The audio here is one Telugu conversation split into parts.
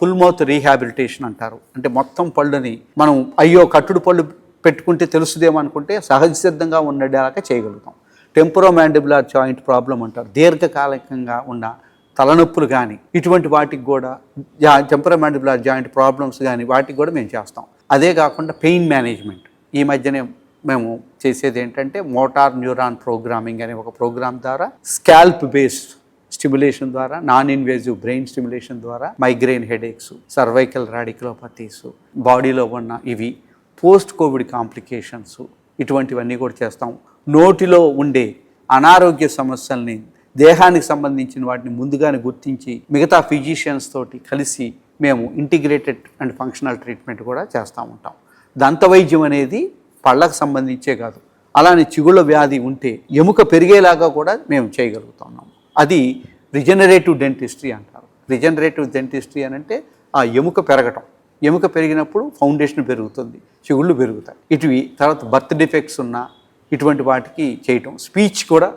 ఫుల్ మౌత్ రీహాబిలిటేషన్ అంటారు. అంటే మొత్తం పళ్ళుని మనం అయ్యో కట్టుడు పళ్ళు పెట్టుకుంటే తెలుసుదేమో అనుకుంటే సహజ సిద్ధంగా ఉండేలాగా చేయగలుగుతాం. టెంపరోమాండిబులర్ జాయింట్ ప్రాబ్లం అంటారు. దీర్ఘకాలికంగా ఉన్న తలనొప్పులు కానీ ఇటువంటి వాటికి కూడా జా టెంపరోమాండిబులర్ జాయింట్ ప్రాబ్లమ్స్ కానీ వాటికి కూడా మేము చేస్తాం. అదే కాకుండా పెయిన్ మేనేజ్మెంట్. ఈ మధ్యనే మేము చేసేది ఏంటంటే మోటార్ న్యూరాన్ ప్రోగ్రామింగ్ అనే ఒక ప్రోగ్రామ్ ద్వారా స్కాల్ప్ బేస్డ్ స్టిమ్యులేషన్ ద్వారా నాన్ ఇన్వేజివ్ బ్రెయిన్ స్టిమ్యులేషన్ ద్వారా మైగ్రెయిన్ హెడేక్స్ సర్వైకల్ రాడిక్లోపతీస్ బాడీలో ఉన్న ఇవి పోస్ట్ కోవిడ్ కాంప్లికేషన్స్ ఇటువంటివన్నీ కూడా చేస్తాం. నోటిలో ఉండే అనారోగ్య సమస్యల్ని దేహానికి సంబంధించిన వాటిని ముందుగానే గుర్తించి మిగతా ఫిజిషియన్స్ తోటి కలిసి మేము ఇంటిగ్రేటెడ్ అండ్ ఫంక్షనల్ ట్రీట్మెంట్ కూడా చేస్తూ ఉంటాం. దంత వైద్యం అనేది పళ్ళకు సంబంధించే కాదు అలానే చిగుళ్ళ వ్యాధి ఉంటే ఎముక పెరిగేలాగా కూడా మేము చేయగలుగుతున్నాం అది రిజనరేటివ్ డెంటిస్ట్రీ అంటారు. రిజనరేటివ్ డెంటిస్ట్రీ అని అంటే ఆ ఎముక పెరగటం. ఎముక పెరిగినప్పుడు ఫౌండేషన్ పెరుగుతుంది చిగుళ్ళు పెరుగుతాయి. ఇటువి తర్వాత బర్త్ డిఫెక్ట్స్ ఉన్న ఇటువంటి వాటికి చేయటం. స్పీచ్ కూడా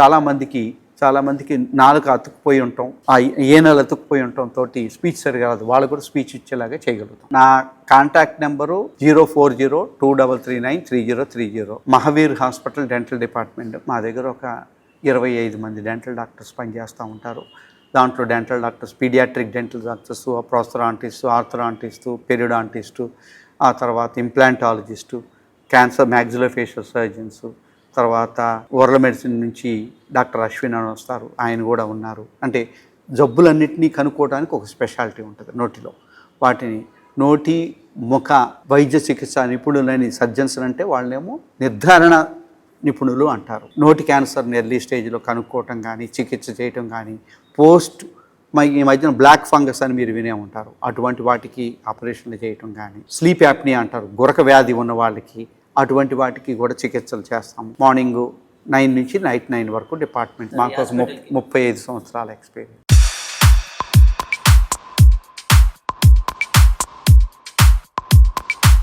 చాలామందికి చాలామందికి నాలుక అతుక్కుపోయి ఉంటాం ఆ ఏనలు అతుక్కుపోయి ఉండటం తోటి స్పీచ్ సరిగా రాదు. వాళ్ళు కూడా స్పీచ్ ఇచ్చేలాగా చేయగలుగుతాం. నా contact number zero four zero two double three nine three zero three zero. Mahavir hospital dental department. మా దగ్గర ఒక ఇరవై ఐదు మంది డెంటల్ డాక్టర్స్ పనిచేస్తూ ఉంటారు. దాంట్లో dental doctors paediatric dental doctors prosthodontist orthodontist periodontist ఆ తర్వాత ఇంప్లాంటాలజిస్టు క్యాన్సర్ మ్యాగ్జులోఫేషియల్ సర్జన్స్ తర్వాత ఓరల్ మెడిసిన్ నుంచి డాక్టర్ అశ్విన్ అని వస్తారు. ఆయన కూడా ఉన్నారు. అంటే జబ్బులన్నింటినీ కనుక్కోవడానికి ఒక స్పెషాలిటీ ఉంటుంది నోటిలో. వాటిని నోటి ముఖ వైద్య చికిత్స నిపుణులని సర్జన్స్ అంటే వాళ్ళేమో నిర్ధారణ నిపుణులు అంటారు. నోటి క్యాన్సర్ని ఎర్లీ స్టేజ్లో కనుక్కోవటం కానీ చికిత్స చేయటం కానీ పోస్ట్ మై ఈ మధ్యన బ్లాక్ ఫంగస్ అని మీరు వినే ఉంటారు. అటువంటి వాటికి ఆపరేషన్లు చేయటం కానీ స్లీప్ యాప్ని అంటారు. గురక వ్యాధి ఉన్న వాళ్ళకి అటువంటి వాటికి కూడా చికిత్సలు చేస్తాము. మార్నింగ్ నైన్ నుంచి నైట్ నైన్ వరకు డిపార్ట్మెంట్. మాకు ముప్పై ఐదు సంవత్సరాల ఎక్స్పీరియన్స్.